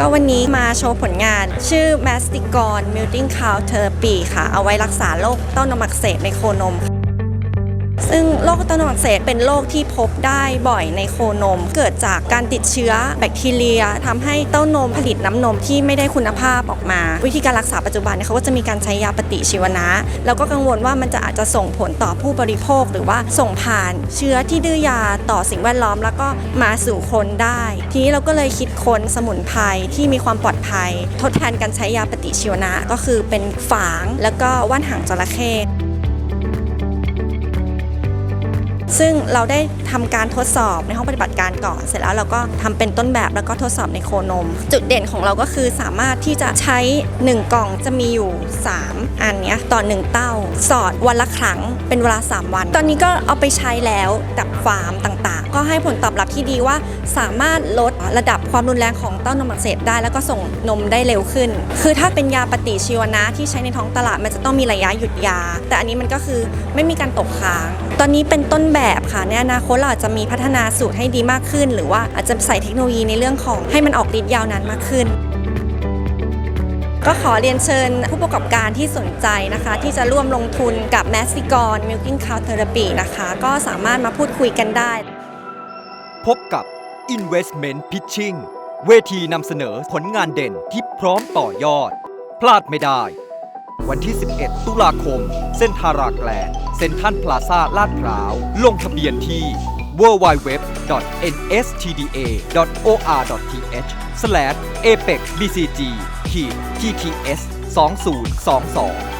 ก็วันนี้มาโชว์ผลงาน ชื่อ m a s t i c o n Melting Cow Therapy ค่ะ เอาไว้รักษาโรคเต้านมอักเสบในโคนม ซึ่งโรคเต้านมอักเสบเป็นโรคที่พบได้บ่อยในโคนม เกิดจากการติดเชื้อแบคทีเรียทำให้เต้านมผลิตน้ำนมที่ไม่ได้คุณภาพออกมา วิธีการรักษาปัจจุบันเนี่ยเขาก็จะมีการใช้ยาปฏิชีวนะ แล้วก็กังวลว่ามันจะอาจจะส่งผลต่อผู้บริโภค หรือว่าส่งผ่านเชื้อที่ดื้อยาต่อสิ่งแวดล้อม แล้วก็มาสู่คนได้ ทีนี้เราก็เลยคิดค้นสมุนไพรที่มีความปลอดภัย ทดแทนการใช้ยาปฏิชีวนะก็คือเป็นฝางแล้วก็ว่านหางจระเข้ ซึ่งเราได้ทำการทดสอบในห้องปฏิบัติการก่อน เสร็จแล้วเราก็ทำเป็นต้นแบบแล้วก็ทดสอบในโคนม จุดเด่นของเราก็คือสามารถที่จะใช้ 1 กล่องจะมีอยู่ 3 อันเนี้ยต่อ 1 เต้า สอดวันละครั้งเป็นเวลา 3 วัน ตอนนี้ก็เอาไปใช้แล้วกับฟาร์มต่างๆ ก็ให้ผลตอบรับที่ดีว่าสามารถลดระดับความรุนแรงของเต้านมอักเสบได้ แล้วก็ส่งนมได้เร็วขึ้น คือถ้าเป็นยาปฏิชีวนะที่ใช้ในท้องตลาดมันจะต้องมีระยะหยุดยา แต่อันนี้มันก็คือไม่มีการตกค้าง ตอนนี้เป็นต้นแบบแบบค่ะในอนาคตเราอาจจะมีพัฒนาสูตรให้ดีมากขึ้น หรือว่าอาจจะใส่เทคโนโลยีในเรื่องของให้มันออกฤทธิ์ยาวนานมากขึ้น ก็ขอเรียนเชิญผู้ประกอบการที่สนใจนะคะ ที่จะร่วมลงทุนกับ m a s ิกร Milking Cow Therapy นะคะ ก็สามารถมาพูดคุยกันได้ พบกับ Investment Pitching เวทีนำเสนอผลงานเด่นที่พร้อมต่อยอด พลาดไม่ได้ วันที่ 11 ตุลาคม เส้นทาราแกลนเซ็นทรัลพลาซาลาดพร้าว ลงทะเบียนที่ www.nstda.or.th/apexbcg-tts 2022